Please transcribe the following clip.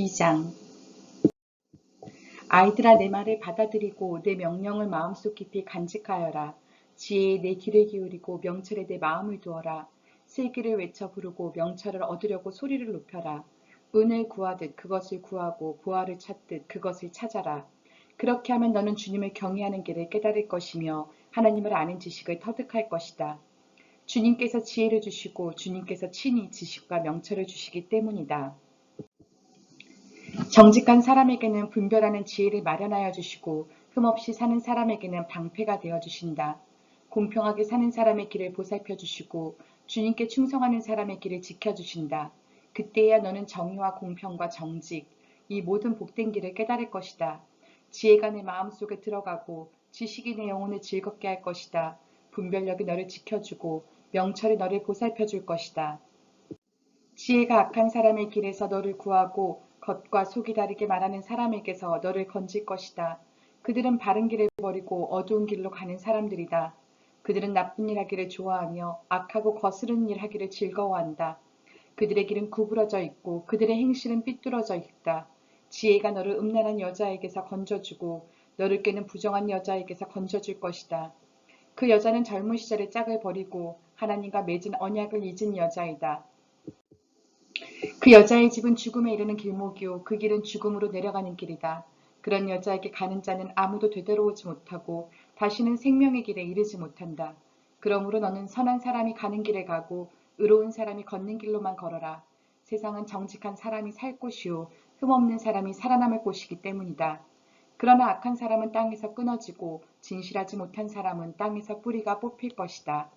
2장 아이들아 내 말을 받아들이고 내 명령을 마음속 깊이 간직하여라. 지혜에 내 귀를 기울이고 명철에 내 마음을 두어라. 슬기를 외쳐 부르고 명철을 얻으려고 소리를 높여라. 은을 구하듯 그것을 구하고 보화를 찾듯 그것을 찾아라. 그렇게 하면 너는 주님을 경외하는 길을 깨달을 것이며 하나님을 아는 지식을 터득할 것이다. 주님께서 지혜를 주시고 주님께서 친히 지식과 명철을 주시기 때문이다. 정직한 사람에게는 분별하는 지혜를 마련하여 주시고 흠없이 사는 사람에게는 방패가 되어 주신다. 공평하게 사는 사람의 길을 보살펴 주시고 주님께 충성하는 사람의 길을 지켜 주신다. 그때야 너는 정의와 공평과 정직, 이 모든 복된 길을 깨달을 것이다. 지혜가 내 마음속에 들어가고 지식이 내 영혼을 즐겁게 할 것이다. 분별력이 너를 지켜주고 명철이 너를 보살펴 줄 것이다. 지혜가 악한 사람의 길에서 너를 구하고 겉과 속이 다르게 말하는 사람에게서 너를 건질 것이다. 그들은 바른 길을 버리고 어두운 길로 가는 사람들이다. 그들은 나쁜 일 하기를 좋아하며 악하고 거스른 일 하기를 즐거워한다. 그들의 길은 구부러져 있고 그들의 행실은 삐뚤어져 있다. 지혜가 너를 음란한 여자에게서 건져주고 너를 깨는 부정한 여자에게서 건져줄 것이다. 그 여자는 젊은 시절의 짝을 버리고 하나님과 맺은 언약을 잊은 여자이다. 그 여자의 집은 죽음에 이르는 길목이요 그 길은 죽음으로 내려가는 길이다. 그런 여자에게 가는 자는 아무도 되돌아오지 못하고 다시는 생명의 길에 이르지 못한다. 그러므로 너는 선한 사람이 가는 길에 가고 의로운 사람이 걷는 길로만 걸어라. 세상은 정직한 사람이 살 곳이요 흠없는 사람이 살아남을 곳이기 때문이다. 그러나 악한 사람은 땅에서 끊어지고 진실하지 못한 사람은 땅에서 뿌리가 뽑힐 것이다.